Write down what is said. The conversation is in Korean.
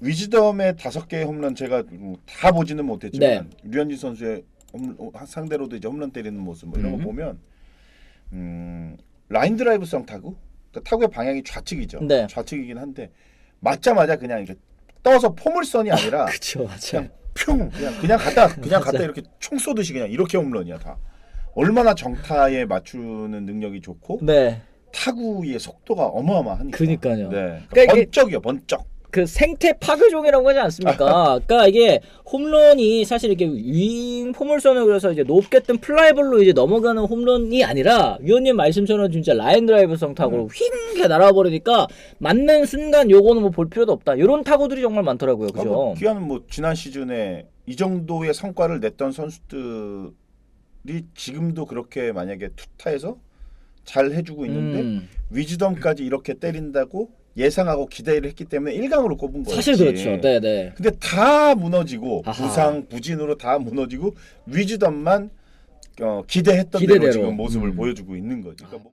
위즈덤의 다섯 개의 홈런 제가 음, 다 보지는 못했지만 류현진 선수의 홈, 어, 상대로도 이제 홈런 때리는 모습 뭐 이런 음. 거 보면 음, 라인 드라이브성 타구 그러니까 타구의 방향이 좌측이죠. 네. 좌측이긴 한데 맞자마자 그냥 이렇게 떠서 포물선이 아니라 맞아요. 그냥 뿅 그냥 그냥 갖다 그냥 갖다. 이렇게 총 쏘듯이 그냥 이렇게 홈런이야 다. 얼마나 정타에 맞추는 능력이 좋고 네, 타구의 속도가 어마어마하니까. 그니까요. 네. 그러니까 번쩍이요, 번쩍. 그 생태 파괴종이라고 하지 않습니까? 그러니까 이게 홈런이 사실 이렇게 윙 포물선을 그래서 이제 높게 뜬 플라이볼로 이제 넘어가는 홈런이 아니라 위원님 말씀처럼 진짜 라인 드라이브성 타구로 음. 휙게 날아버리니까 맞는 순간 요거는 뭐 볼 필요도 없다. 이런 타구들이 정말 많더라고요, 아, 그죠? 뭐 기아는 뭐 지난 시즌에 이 정도의 성과를 냈던 선수들이 지금도 그렇게 만약에 투타에서 잘 해주고 있는데 음, 위즈덤까지 이렇게 때린다고 예상하고 기대를 했기 때문에 1강으로 꼽은 거예요. 사실 그렇죠. 네, 네. 근데 다 무너지고 아하. 부상 부진으로 다 무너지고 위즈덤만 어, 기대했던 기대대로. 대로 지금 모습을 음. 보여주고 있는 거죠. 그러니까 뭐